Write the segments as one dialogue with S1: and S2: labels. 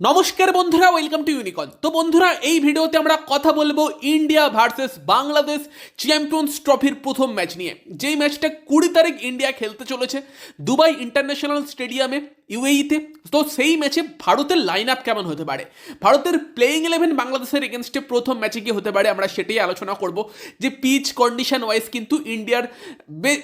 S1: নমস্কার বন্ধুরা welcome to ইউনিকন তো বন্ধুরা, এই ভিডিওতে আমরা কথা বলব ইন্ডিয়া ভার্সেস বাংলাদেশ চ্যাম্পিয়ন্স ট্রফির প্রথম ম্যাচ নিয়ে। যেই ম্যাচটা কুড়ি তারিখ ইন্ডিয়া খেলতে চলেছে দুবাই ইন্টারন্যাশনাল স্টেডিয়ামে ইউএইতে তো সেই ম্যাচে ভারতের লাইন আপ কেমন হতে পারে? ভারতের প্লেইং ইলেভেন বাংলাদেশের এগেনস্টে প্রথম ম্যাচে কি হতে পারে, আমরা সেটাই আলোচনা করব যে পিচ কন্ডিশন ওয়াইজ কিন্তু ইন্ডিয়ার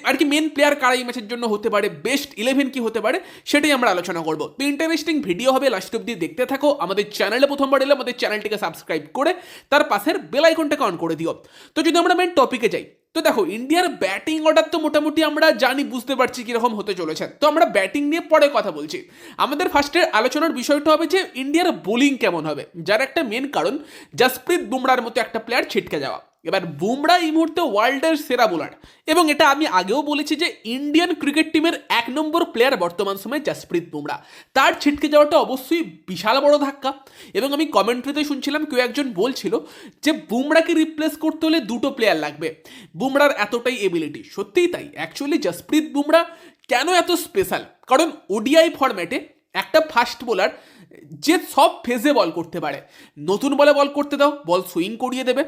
S1: আর কি মেন প্লেয়ার কারা এই ম্যাচের জন্য হতে পারে বেস্ট ইলেভেন কি হতে পারে, সেটাই আমরা আলোচনা করব। তো ইন্টারেস্টিং ভিডিও হবে লাস্ট অব্দি দেখতে থাকো, আমাদের চ্যানেলে প্রথমবার এলে আমাদের চ্যানেলটিকে সাবস্ক্রাইব করে, তার পাশের বেল আইকনটাকে অন করে দিও। তো যদি আমরা মেন টপিকে যাই তো দেখো, ইন্ডিয়ার ব্যাটিং অর্ডার তো মোটামুটি আমরা জানি, বুঝতে পারছি কীরকম হতে চলেছে। তো আমরা ব্যাটিং নিয়ে পরে কথা বলছি। আমাদের ফার্স্টের আলোচনার বিষয়টা হবে যে, ইন্ডিয়ার বোলিং কেমন হবে? যার একটা মেন কারণ, জাসপ্রীত বুমরার মতো একটা প্লেয়ার ছিটকে যাওয়া। এবার বুমরা এই মুহূর্তে ওয়ার্ল্ডের সেরা বোলার এবং এটা আমি আগেও বলেছি যে ইন্ডিয়ান ক্রিকেট টিমের এক নম্বর প্লেয়ার বর্তমান সময়ে জাসপ্রীত বুমরা তার ছিটকে যাওয়াটা অবশ্যই বিশাল বড় ধাক্কা। এবং আমি কমেন্ট্রিতে শুনছিলাম, কেউ একজন বলছিল যে বুমরাকে রিপ্লেস করতে হলে দুটো প্লেয়ার লাগবে। বুমরার এতটাই এবিলিটি সত্যিই তাই। অ্যাকচুয়ালি জাসপ্রীত বুমরা কেন এত স্পেশাল কারণ ওডিআই ফরম্যাটে একটা ফাস্ট বোলার যে সব ফেজে বল করতে পারে। নতুন বলে বল করতে দাও বল সুইং করিয়ে দেবে।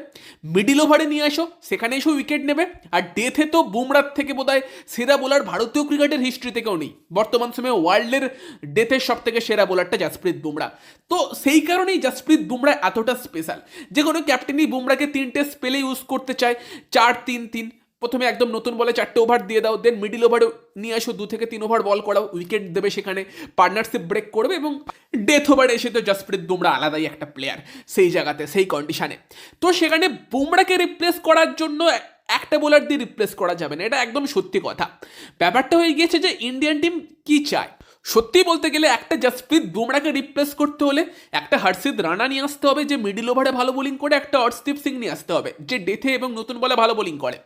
S1: মিডিল ওভারে নিয়ে আসো, সেখানে এসেও উইকেট নেবে। আর ডেথে তো বুমরার থেকে বোধহয় সেরা বোলার ভারতীয় ক্রিকেটের হিস্ট্রি থেকেও নেই। বর্তমান সময়ে ওয়ার্ল্ডের ডেথের সব থেকে সেরা বোলারটা জাসপ্রীত বুমরা তো সেই কারণেই জাসপ্রীত বুমরা এতটা স্পেশাল যে কোনো ক্যাপ্টেনই বুমরাকে তিনটে স্পেলে ইউজ করতে চায়, চার তিন তিন। প্রথমে একদম নতুন বলে চারটে ওভার দিয়ে দাও দেন মিডিল ওভারে নিয়ে আসো, দু থেকে তিন ওভার বল করাও উইকেট দেবে সেখানে পার্টনারশিপ ব্রেক করবে এবং ডেথ ওভারে এসে তো জসপ্রীত বুমরা আলাদাই একটা প্লেয়ার সেই জায়গাতে, সেই কন্ডিশানে তো সেখানে বুমরাকে রিপ্লেস করার জন্য একটা বোলার দিয়ে রিপ্লেস করা যাবে না, এটা একদম সত্যি কথা। ব্যাপারটা হয়ে গিয়েছে যে ইন্ডিয়ান টিম কি চায়? সত্যি বলতে গেলে একটা জাসপ্রীত বুমরাকে রিপ্লেস করতে হলে একটা হর্ষিত রানা নিয়ে আসতে হবে, যে মিডিল ওভারে ভালো বোলিং করে, একটা অর্শদীপ সিং নিয়ে আসতে হবে, যে ডেথে এবং নতুন বলে ভালো বোলিং করে।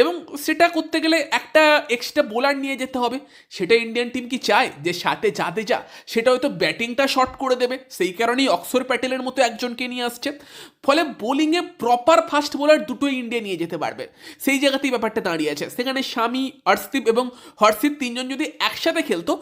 S1: এবং সেটা করতে গেলে একটা এক্সট্রা বোলার নিয়ে যেতে হবে, সেটা ইন্ডিয়ান টিম কি চায়? যে সাথে যাতে যা, সেটা হয়তো ব্যাটিংটা শর্ট করে দেবে, সেই কারণেই অক্ষর প্যাটেলের মতো একজনকে নিয়ে আসছে। ফলে বোলিংয়ে প্রপার ফাস্ট বোলার দুটোই ইন্ডিয়া নিয়ে যেতে পারবে। সেই জায়গাতেই ব্যাপারটা দাঁড়িয়ে আছে। সেখানে স্বামী অর্শদীপ এবং হর্ষিত তিনজন যদি একসাথে খেলতো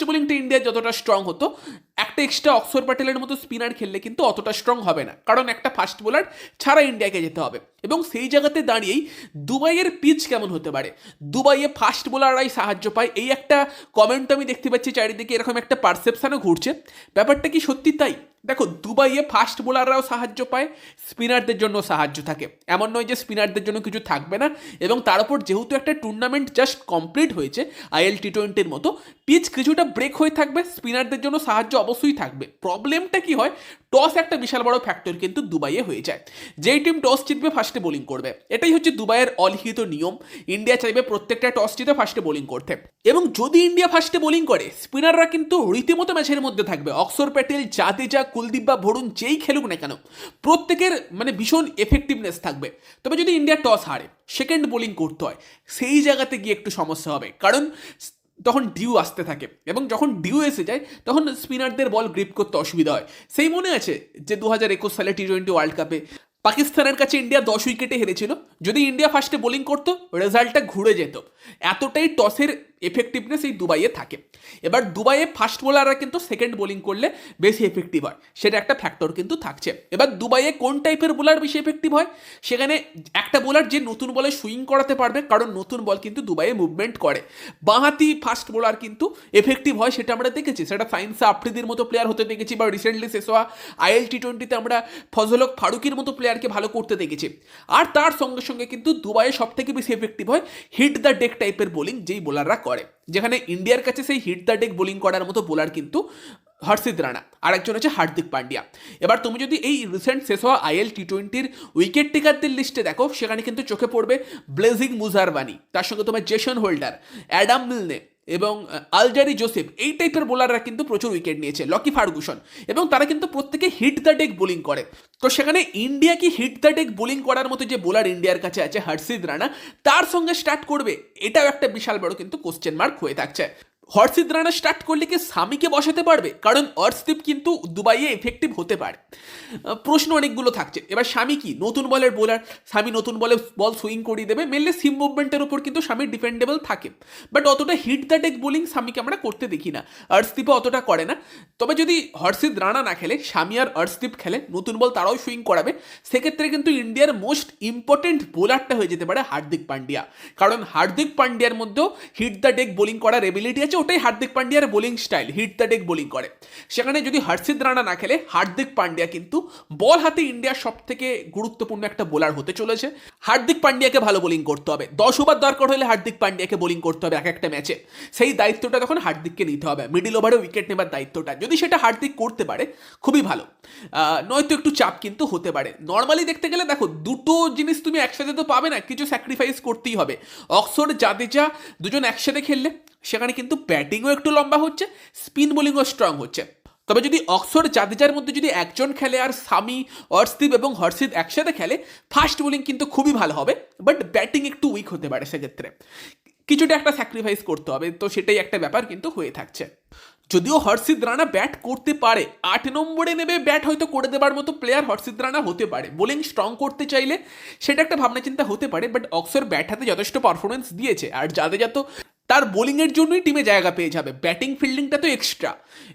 S1: ফাস্ট বোলিংটা ইন্ডিয়া যতটা স্ট্রং হতো, একটা এক্সট্রা অক্ষর প্যাটেলের মতো স্পিনার খেললে কিন্তু অতটা স্ট্রং হবে না। কারণ একটা ফাস্ট বোলার ছাড়া ইন্ডিয়াকে যেতে হবে। এবং সেই জায়গাতে দাঁড়িয়েই দুবাইয়ের পিচ কেমন হতে পারে? দুবাইয়ে ফাস্ট বোলাররাই সাহায্য পায়। এই একটা কমেন্ট আমি দেখতে পাচ্ছি, চারিদিকে এরকম একটা পারসেপশানও ঘুরছে। ব্যাপারটা কি সত্যি তাই? দেখো, দুবাইয়ে ফাস্ট বোলাররাও সাহায্য পায় স্পিনারদের জন্য সাহায্য থাকে। এমন নয় যে স্পিনারদের জন্য কিছু থাকবে না, এবং তার উপর যেহেতু একটা টুর্নামেন্ট জাস্ট কমপ্লিট হয়েছে, আইএল টি টোয়েন্টির মতো পিচ কিছুটা ব্রেক হয়ে থাকবে স্পিনারদের জন্য সাহায্য অবশ্যই থাকবে। প্রবলেমটা কি হয় টস একটা বিশাল বড় ফ্যাক্টর কিন্তু দুবাইয়ে হয়ে যায়। যেই টিম টস জিতবে ফার্স্টে বোলিং করবে। এটাই হচ্ছে দুবাইয়ের অলিখিত নিয়ম। ইন্ডিয়া চাইবে প্রত্যেকটা টস জিতে ফার্স্টে বোলিং করতে। এবং যদি ইন্ডিয়া ফার্স্টে বোলিং করে স্পিনাররা কিন্তু রীতিমতো ম্যাচের মধ্যে থাকবে। অক্ষর প্যাটেল, জাদেজা, কুলদীপ বা ভরুণ যেই খেলুক না কেন, প্রত্যেকের মানে ভীষণ এফেক্টিভনেস থাকবে। তবে যদি ইন্ডিয়া টস হারে সেকেন্ড বোলিং করতে হয়, সেই জায়গাতে গিয়ে একটু সমস্যা হবে। কারণ তখন ডিউ আসতে থাকে এবং যখন ডিউ এসে যায়, তখন স্পিনারদের বল গ্রিপ করতে অসুবিধা হয়। সেই মনে আছে যে, দু হাজার একুশ সালে টি টোয়েন্টি ওয়ার্ল্ড কাপে পাকিস্তানের কাছে ইন্ডিয়া দশ উইকেটে হেরেছিল? যদি ইন্ডিয়া ফার্স্টে বোলিং করতো রেজাল্টটা ঘুরে যেত। এতটাই টসের এফেক্টিভনেস এই দুবাইয়ে থাকে। এবার দুবাইয়ে ফার্স্ট বোলাররা কিন্তু সেকেন্ড বোলিং করলে বেশি এফেক্টিভ হয়। সেটা একটা ফ্যাক্টর কিন্তু থাকছে। এবার দুবাইয়ে কোন টাইপের বোলার বেশি এফেক্টিভ হয়? সেখানে একটা বোলার যে নতুন বলে সুইং করাতে পারবে, কারণ নতুন বল কিন্তু দুবাইয়ে মুভমেন্ট করে। বাঁহাতি ফাস্ট বোলার কিন্তু এফেক্টিভ হয়, সেটা আমরা দেখেছি। সেটা সাইন্সা আফ্রিদির মতো প্লেয়ার হতে দেখেছি, বা রিসেন্টলি শেষ হওয়া আইএল টি টোয়েন্টিতে আমরা ফজলক ফারুকির মতো প্লেয়ারকে ভালো করতে দেখেছি। আর তার সঙ্গে সঙ্গে কিন্তু দুবাইয়ে সব থেকে বেশি এফেক্টিভ হয় হিট দ্য ডেক টাইপের বোলিং যেই বোলাররা করে। যেখানে ইন্ডিয়ার কাছে সেই হিট দ্য ডেক বোলিং করার মতো বোলার কিন্তু হর্ষিত রানা আর একজন হচ্ছে হার্দিক পান্ডিয়া। এবার তুমি যদি এই রিসেন্ট শেষ হওয়া আইএল টি টোয়েন্টির উইকেট টেকারদের লিস্টে দেখো, সেখানে কিন্তু চোখে পড়বে ব্লেজিং মুজারবানি তার সঙ্গে তোমার জেসন হোল্ডার অ্যাডাম মিলনে এবং আলজারি জোসেফ, এই টাইপের বোলাররা কিন্তু প্রচুর উইকেট নিয়েছে লকি ফার্গুসন। এবং তারা কিন্তু প্রত্যেকে হিট দ্য ডেক বোলিং করে। তো সেখানে ইন্ডিয়া কি হিট দ্য ডেক বোলিং করার মতো যে বোলার ইন্ডিয়ার কাছে আছে হর্ষিদ রানা তার সঙ্গে স্টার্ট করবে, এটাও একটা বিশাল বড় কিন্তু কোশ্চেন মার্ক হয়ে থাকছে। হর্ষিত রানা স্টার্ট করলে কি স্বামীকে বসাতে পারবে? কারণ অর্শদীপ কিন্তু দুবাইয়ে এফেক্টিভ হতে পারে। প্রশ্ন অনেকগুলো থাকছে। এবার স্বামী কি? নতুন বলের বোলার স্বামী নতুন বলে বল সুইং করিয়ে দেবে। মেনলি সিম মুভমেন্টের উপর কিন্তু স্বামী ডিপেন্ডেবল থাকে। বাট অতটা হিট দ্য টেক বোলিং স্বামীকে আমরা করতে দেখি না। অর্শদীপও অতটা করে না। তবে যদি হর্ষিত রানা না খেলে, স্বামী আর অর্শদীপ খেলে, নতুন বল তারাও সুইং করাবে। সেক্ষেত্রে কিন্তু ইন্ডিয়ার মোস্ট ইম্পর্টেন্ট বোলারটা হয়ে যেতে পারে হার্দিক পান্ডিয়া। কারণ হার্দিক পান্ডিয়ার মধ্যেও হিট দ্য ডেক বোলিং করার এবিলিটি আছে ওটাই Hardik পান্ডিয়ার bowling style hit the deck bowling করে। সেখানে যদি হর্ষিত রানা না খেলে, হার্দিক পান্ডিয়া কিন্তু বল হাতে ইন্ডিয়ার সব থেকে গুরুত্বপূর্ণ একটা বোলার হতে চলেছে। হার্দিক পান্ডিয়াকে ভালো বোলিং করতে হবে। দশ ওভার দরকার হলে হার্দিক পান্ডিয়াকে বোলিং করতে হবে এক একটা ম্যাচে সেই দায়িত্বটা তখন হার্দিককে নিতে হবে। মিডিল ওভারে উইকেট নেবার দায়িত্বটা। যদি সেটা হার্দিক করতে পারে, খুবই ভালো। নয়তো একটু চাপ কিন্তু হতে পারে। নর্মালি দেখতে গেলে দেখো, দুটো জিনিস তুমি একসাথে তো পাবে না, কিছু স্যাক্রিফাইস করতেই হবে। অক্সফোর্ড জাদেজা দুজন একসাথে খেললে সেখানে কিন্তু ব্যাটিংও একটু লম্বা হচ্ছে স্পিন বোলিংও স্ট্রং হচ্ছে। তবে যদি অক্সফোর্ড জাদেজার মধ্যে যদি একজন খেলে আর সামি, অর্শদীপ এবং হর্ষিত একসাথে খেলে ফাস্ট বোলিং কিন্তু খুবই ভালো হবে বাট ব্যাটিং একটু উইক হতে পারে সেক্ষেত্রে। কিছুটা একটা স্যাক্রিফাইস করতে হবে, তো সেটাই একটা ব্যাপার কিন্তু হয়ে থাকছে। যদিও হর্ষিত রানা ব্যাট করতে পারে, আট নম্বরে নেবে ব্যাট হয়তো করে দেবার মতো প্লেয়ার হর্ষিত রানা হতে পারে। বোলিং স্ট্রং করতে চাইলে সেটা একটা ভাবনা চিন্তা হতে পারে বাট অক্সর ব্যাট হাতে যথেষ্ট পারফরমেন্স দিয়েছে, আর যাদের যত তার বোলিংয়ের জন্যই টিমে জায়গা পেয়ে যাবে। ব্যাটিং ফিল্ডিংটা তো এক্সট্রা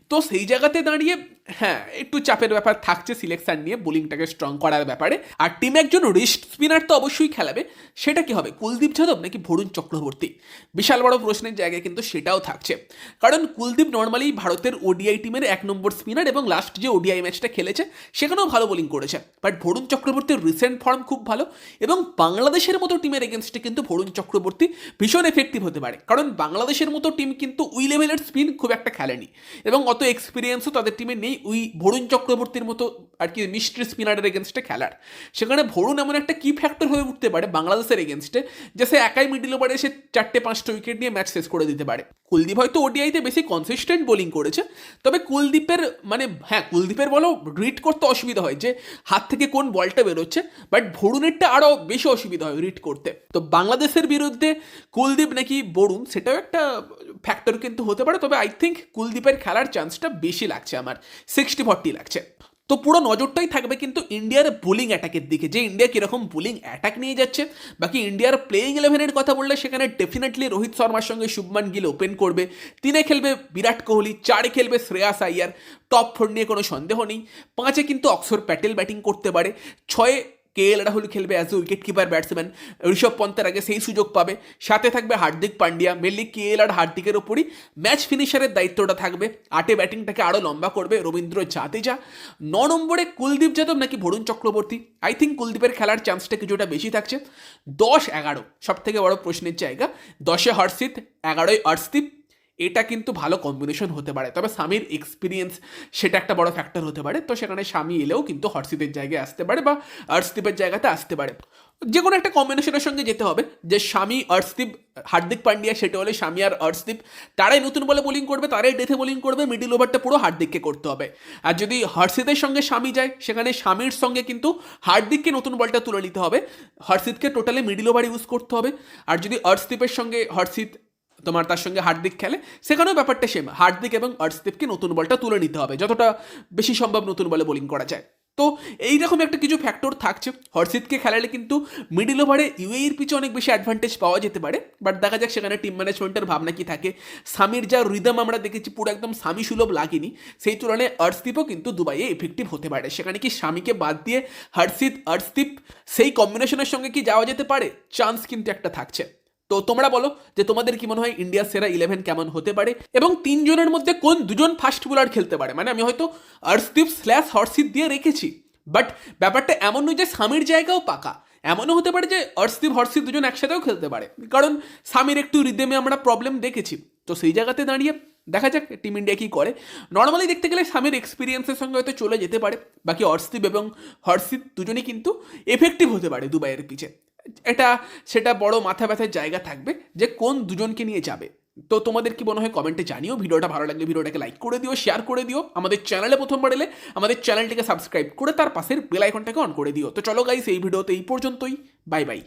S1: তো সেই জায়গাতে দাঁড়িয়ে হ্যাঁ একটু চাপের ব্যাপার থাকছে সিলেকশন নিয়ে বোলিংটাকে স্ট্রং করার ব্যাপারে। আর টিমে একজন রিস্ট স্পিনার তো অবশ্যই খেলাবে, সেটা কি হবে? কুলদীপ যাদব নাকি ভরুণ চক্রবর্তী? বিশাল বড় প্রশ্নের জায়গায় কিন্তু সেটাও থাকছে। কারণ কুলদীপ নর্মালি ভারতের ওডিআই টিমের এক নম্বর স্পিনার এবং লাস্ট যে ওডিআই ম্যাচটা খেলেছে, সেখানেও ভালো বোলিং করেছে। বাট ভরুণ চক্রবর্তীর রিসেন্ট ফর্ম খুব ভালো এবং বাংলাদেশের মতো টিমের এগেনস্টে কিন্তু ভরুণ চক্রবর্তী ভীষণ এফেক্টিভ হতে পারে। কারণ বাংলাদেশের মতো টিম কিন্তু উই লেভেলের স্পিন খুব একটা খেলেনি। এবং অত এক্সপিরিয়েন্সও তাদের টিমে নেই উই ভরুণ চক্রবর্তীর মতো আর কি মিস্ট্রি স্পিনারের এগেনস্টে খেলার। সেখানে ভরুণ এমন একটা কি ফ্যাক্টর হয়ে উঠতে পারে বাংলাদেশের এগেনস্টে যে সে একাই মিডিল ওভারে এসে চারটে পাঁচটা উইকেট নিয়ে ম্যাচ শেষ করে দিতে পারে। কুলদীপ হয়তো ওডিআইতে বেশি কনসিস্টেন্ট বোলিং করেছে, তবে কুলদীপের মানে হ্যাঁ কুলদীপের বলো রিড করতে অসুবিধা হয় যে হাত থেকে কোন বলটা বেরোচ্ছে বাট ভরুণেরটা আরও বেশি অসুবিধা হয় রিড করতে। তো বাংলাদেশের বিরুদ্ধে কুলদীপ নাকি বরুণ, সেটাও একটা ফ্যাক্টর কিন্তু হতে পারে, তবে আই থিঙ্ক কুলদীপের খেলার চান্সটা বেশি লাগছে আমার সিক্সটি ফর্টি লাগছে। তো পুরো নজরটাই থাকবে কিন্তু ইন্ডিয়ার বোলিং অ্যাটাকের দিকে। যে ইন্ডিয়া কীরকম বোলিং অ্যাটাক নিয়ে যাচ্ছে, বাকি ইন্ডিয়ার প্লেইং ইলেভেনের কথা বললে সেখানে ডেফিনেটলি রোহিত শর্মার সঙ্গে শুভমান গিল ওপেন করবে, তিনে খেলবে বিরাট কোহলি, চারে খেলবে শ্রেয়াস আইয়ার টপ ফোর নিয়ে কোনো সন্দেহ নেই। পাঁচে কিন্তু অক্সর প্যাটেল ব্যাটিং করতে পারে, ছয়ে কে এল রাহুল খেলবে as a wicket keeper batsman Rishabh পন্তের আগে সেই সুযোগ পাবে। সাথে থাকবে Hardik Pandya. Mainly K L আর হার্দিকের ওপরই ম্যাচ ফিনিশারের দায়িত্বটা থাকবে। আটে ব্যাটিংটাকে আরও লম্বা করবে রবীন্দ্র জাদেজা। ন নম্বরে কুলদীপ যাদব নাকি ভরুণ চক্রবর্তী? আই থিঙ্ক কুলদীপের খেলার চান্সটা কিছুটা বেশি থাকছে। দশ এগারো সব থেকে বড় প্রশ্নের জায়গা। দশে হর্ষিত, এগারোয় অর্শদীপ। এটা কিন্তু ভালো কম্বিনেশন হতে পারে। তবে স্বামীর এক্সপিরিয়েন্স সেটা একটা বড় ফ্যাক্টর হতে পারে। তো সেখানে স্বামী এলেও কিন্তু হর্ষিতের জায়গায় আসতে পারে বা অর্শদীপের জায়গাতে আসতে পারে। যে কোনো একটা কম্বিনেশনের সঙ্গে যেতে হবে। যে স্বামী অর্শদীপ হার্দিক পান্ডিয়া, সেটা হলে স্বামী আর অর্শদীপ তারাই নতুন বলে বোলিং করবে, তারাই ডেথে বোলিং করবে মিডিল ওভারটা পুরো হার্দিককে করতে হবে। আর যদি হর্ষিতের সঙ্গে স্বামী যায়, সেখানে স্বামীর সঙ্গে কিন্তু হার্দিককে নতুন বলটা তুলে নিতে হবে। হর্ষিতকে টোটালি মিডিল ওভার ইউজ করতে হবে। আর যদি অর্শদীপের সঙ্গে হর্ষিত তোমার তার সঙ্গে হার্দিক খেলে, সেখানেও ব্যাপারটা সেম হার্দিক এবং অর্শদীপকে নতুন বলটা তুলে নিতে হবে, যতটা বেশি সম্ভব নতুন বলে বোলিং করা যায়। তো এইরকম একটা কিছু ফ্যাক্টর থাকছে হর্ষিতকে খেলালে কিন্তু মিডিল ওভারে ইউএইর পিছে অনেক বেশি অ্যাডভান্টেজ পাওয়া যেতে পারে বাট দেখা যাক সেখানে টিম ম্যানেজমেন্টের ভাবনা কি থাকে। স্বামীর যা রিদম আমরা দেখেছি, পুরো একদম স্বামী সুলভ লাগেনি, সেই তুলনায় অর্শদীপও কিন্তু দুবাইয়ে এফেক্টিভ হতে পারে। সেখানে কি স্বামীকে বাদ দিয়ে হর্ষিত অর্শদীপ সেই কম্বিনেশনের সঙ্গে কি যাওয়া যেতে পারে? চান্স কিন্তু একটা থাকছে। তো তোমরা বলো যে তোমাদের কি মনে হয় ইন্ডিয়ার সেরা ইলেভেন কেমন হতে পারে? এবং তিনজনের মধ্যে কোন দুজন ফাস্ট বোলার খেলতে পারে? মানে আমি হয়তো অর্শদীপ স্ল্যাশ হর্ষিত দিয়ে রেখেছি বাট ব্যাপারটা এমন নয় যে স্বামীর জায়গাও পাকা। এমনও হতে পারে যে অর্শদীপ হর্ষিত দুজন একসাথেও খেলতে পারে। কারণ স্বামীর একটু রিদেমে আমরা প্রবলেম দেখেছি। তো সেই জায়গাতে দাঁড়িয়ে দেখা যাক টিম ইন্ডিয়া কী করে। নর্মালি দেখতে গেলে স্বামীর এক্সপিরিয়েন্সের সঙ্গে হয়তো চলে যেতে পারে। বাকি অর্শদীপ এবং হর্ষিত দুজনেই কিন্তু এফেক্টিভ হতে পারে দুবাইয়ের পিছে এটা, সেটা বড় মাথা ব্যথার জায়গা থাকবে যে কোন দুজনকে নিয়ে যাবে। তো তোমাদের কি মনে হয় কমেন্টে জানিও, ভিডিওটা ভালো লাগলে ভিডিওটাকে লাইক করে দিও শেয়ার করে দিও, আমাদের চ্যানেলে প্রথমবার এলে আমাদের চ্যানেলটিকে সাবস্ক্রাইব করে তার পাশের বেল আইকনটাকে অন করে দিও। তো চলো গাইস এই ভিডিওতে এই পর্যন্তই বাই বাই